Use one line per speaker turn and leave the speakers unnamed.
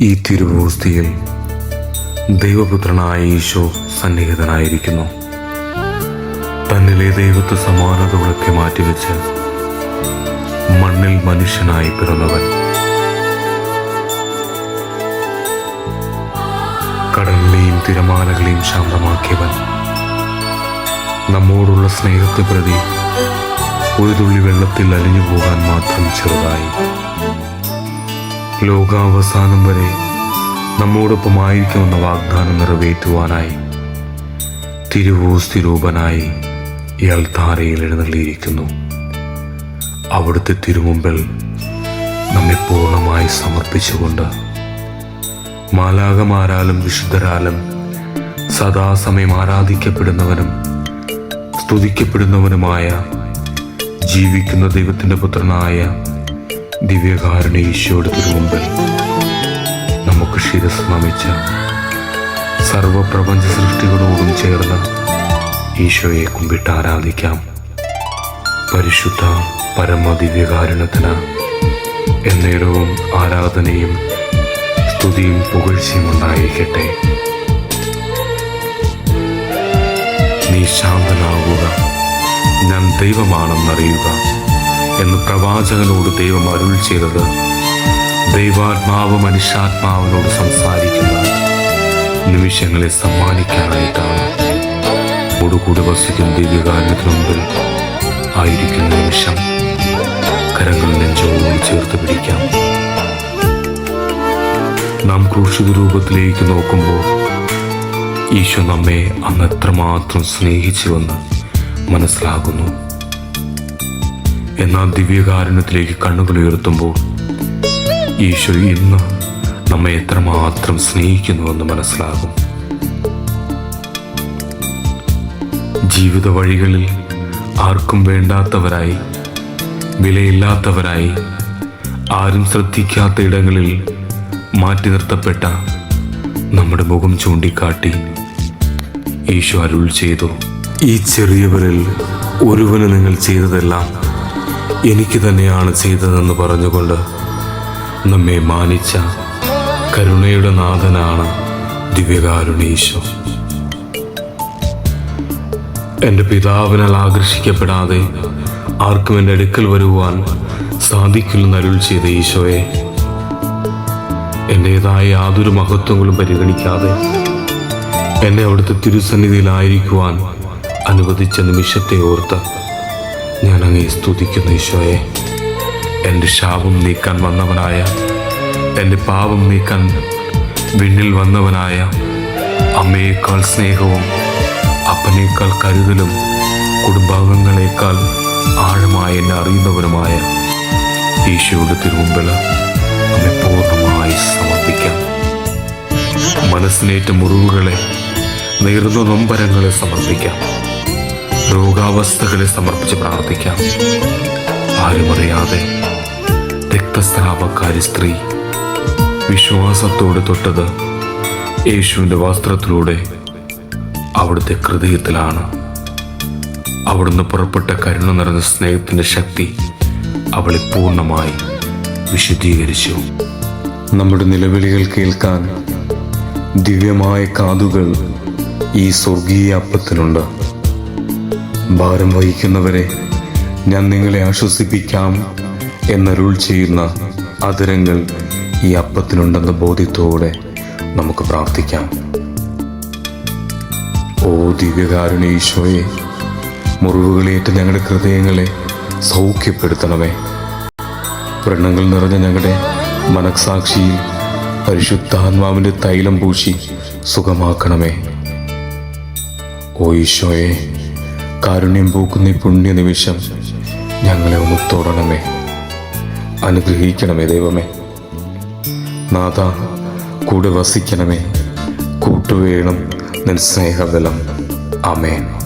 ഈ തിരുവോസ്തിയിൽ ദൈവപുത്രനായ ഈശോ സന്നിഹിതനായിരിക്കുന്നു. തന്നിലെ ദൈവത്വ സമാനതകളൊക്കെ മാറ്റിവെച്ച് മണ്ണിൽ മനുഷ്യനായി പിറന്നവൻ. കടലിലെയും തിരമാലകളെയും ശാന്തമാക്കിയവൻ. നമ്മോടുള്ള സ്നേഹത്തെ പ്രതി ഒരു തുള്ളി വെള്ളത്തിൽ അലിഞ്ഞു പോകാൻ മാത്രം ചെറുതായി. ലോകാവസാനം വരെ നമ്മോടൊപ്പമായിരിക്കുമെന്ന വാഗ്ദാനം നിറവേറ്റുവാനായി തിരുവോസ്തിരൂപനായി ഇയാൾ ധാരയിൽ എഴുന്നള്ളിയിരിക്കുന്നു. അവിടുത്തെ തിരുമുമ്പിൽ നമ്മെ പൂർണമായി സമർപ്പിച്ചുകൊണ്ട് മാലാകമാരാലും വിശുദ്ധരാലും സദാസമയം ആരാധിക്കപ്പെടുന്നവനും സ്തുതിക്കപ്പെടുന്നവനുമായ ജീവിക്കുന്ന ദൈവത്തിന്റെ പുത്രനായ ദിവ്യകാരുണ്യ ഈശോയുടെ തിരുമുമ്പിൽ നമുക്ക് ശിരസ് നമിച്ച സർവപ്രപഞ്ച സൃഷ്ടികളോടും ചേർന്ന് ഈശോയെ കുമ്പിട്ട് ആരാധിക്കാം. പരിശുദ്ധ പരമ ദിവ്യകാരുണ്യത്തിന് എന്നേരവും ആരാധനയും സ്തുതിയും പുകഴ്ചയും ഉണ്ടായിരിക്കട്ടെ. നീ ശാന്തനാകുക. ഞാൻ ദൈവമാണെന്നറിയുക. എന്ന് പ്രവാചകനോട് ദൈവം അരുൾ ചെയ്തത് ദൈവാത്മാവ് മനുഷ്യാത്മാവിനോട് സംസാരിക്കുന്ന നിമിഷങ്ങളെ സമ്മാനിക്കാനായിട്ടാണ്. കൂടെ വസിക്കുന്ന ദിവ്യകാരണത്തിന് മുമ്പിൽ ആയിരിക്കുന്ന നിമിഷം കരങ്ങൾ നെഞ്ചോട് ചേർത്ത് പിടിക്കാം. നാം ക്രൂശിത രൂപത്തിലേക്ക് നോക്കുമ്പോൾ ഈശോ നമ്മെ അന്ന് എത്രമാത്രം സ്നേഹിച്ചുവെന്ന് മനസ്സിലാകുന്നു. എന്നാൽ ദിവ്യകാരുണ്യത്തിലേക്ക് കണ്ണുകൾ ഉയർത്തുമ്പോൾ ഈശോ ഇന്ന് നമ്മെ എത്രമാത്രം സ്നേഹിക്കുന്നുവെന്ന് മനസ്സിലാകും. ജീവിത വഴികളിൽ ആർക്കും വേണ്ടാത്തവരായി വിലയില്ലാത്തവരായി ആരും ശ്രദ്ധിക്കാത്ത ഇടങ്ങളിൽ മാറ്റി നിർത്തപ്പെട്ട നമ്മുടെ മുഖം ചൂണ്ടിക്കാട്ടി ഈശോ അരുൾ ചെയ്തു. ഈ ചെറിയവരിൽ ഒരുവന് നിങ്ങൾ ചെയ്തതെല്ലാം എനിക്ക് തന്നെയാണ് ചെയ്തതെന്ന് പറഞ്ഞുകൊണ്ട് നമ്മെ മാനിച്ച കരുണയുടെ നാഥനാണ് ദിവ്യകാരുണീശോ എന്റെ പിതാവിനാൽ ആകർഷിക്കപ്പെടാതെ ആർക്കും എന്റെ അടുക്കൽ വരുവാൻ സാധിക്കില്ലെന്ന് അരുൾ ചെയ്ത ഈശോയെ എന്റെതായ യാതൊരു മഹത്വങ്ങളും പരിഗണിക്കാതെ എന്നെ അവിടുത്തെ തിരുസന്നിധിയിലായിരിക്കുവാൻ അനുവദിച്ച നിമിഷത്തെ ഓർത്ത് ഞാൻ അങ്ങേ സ്തുതിക്കുന്നു ഈശോയെ. എന്റെ ശാപം നീക്കാൻ വന്നവനായ എന്റെ പാപം നീക്കാൻ വിണ്ണിൽ വന്നവനായ അമ്മയേക്കാൾ സ്നേഹവും അപ്പനേക്കാൾ കരുതലും കുടുംബാംഗങ്ങളെക്കാൾ ആഴമായി എന്നെ അറിയുന്നവനുമായ ഈശോയുടെ തിരുമുമ്പിൽ നമ്മെ പൂർണമായി സമർപ്പിക്കാം. മനസ്സിനേറ്റ മുറിവുകളെ നേർന്ന നൊമ്പരങ്ങളെ സമർപ്പിക്കാം. രോഗാവസ്ഥകളെ സമർപ്പിച്ച് പ്രാർത്ഥിക്കാം. ആരുമറിയാതെ രക്തസ്രാവക്കാരി സ്ത്രീ വിശ്വാസത്തോടെ തൊട്ടത് യേശുവിന്റെ വസ്ത്രത്തിലൂടെ അവിടുത്തെ ഹൃദയത്തിലാണ്. അവിടുന്ന് പുറപ്പെട്ട കരുണ നിറഞ്ഞ സ്നേഹത്തിന്റെ ശക്തി അവളെ പൂർണമായി വിശുദ്ധീകരിച്ചു. നമ്മുടെ നിലവിളികൾ കേൾക്കാൻ ദിവ്യമായ കാതുകൾ ഈ സ്വർഗീയ അപ്പത്തിനുണ്ട്. ഭാരം വഹിക്കുന്നവരെ ഞാൻ നിങ്ങളെ ആശ്വസിപ്പിക്കാം എന്നരുൾ ചെയ്യുന്ന അതിരങ്ങൾ ഈ അപ്പത്തിനുണ്ടെന്ന ബോധ്യത്തോടെ നമുക്ക് പ്രാർത്ഥിക്കാം. ഓ ദിവ്യകാരുണ്യ ഈശോയെ മുറിവുകളേറ്റ് ഞങ്ങളുടെ ഹൃദയങ്ങളെ സൗഖ്യപ്പെടുത്തണമേ. വ്രണങ്ങൾ നിറഞ്ഞ ഞങ്ങളുടെ മനസാക്ഷിയിൽ പരിശുദ്ധാത്മാവിന്റെ തൈലം പൂശി സുഖമാക്കണമേ. ഓ ഈശോയെ കാരുണ്യം പൂക്കുന്ന ഈ പുണ്യ നിമിഷം ഞങ്ങളെ ഒന്ന് തൊടണമേ. അനുഗ്രഹിക്കണമേ ദൈവമേ. നാഥ കൂടെ വസിക്കണമേ. കൂട്ടുവേണം നിൻ സ്നേഹബലം. അമേൻ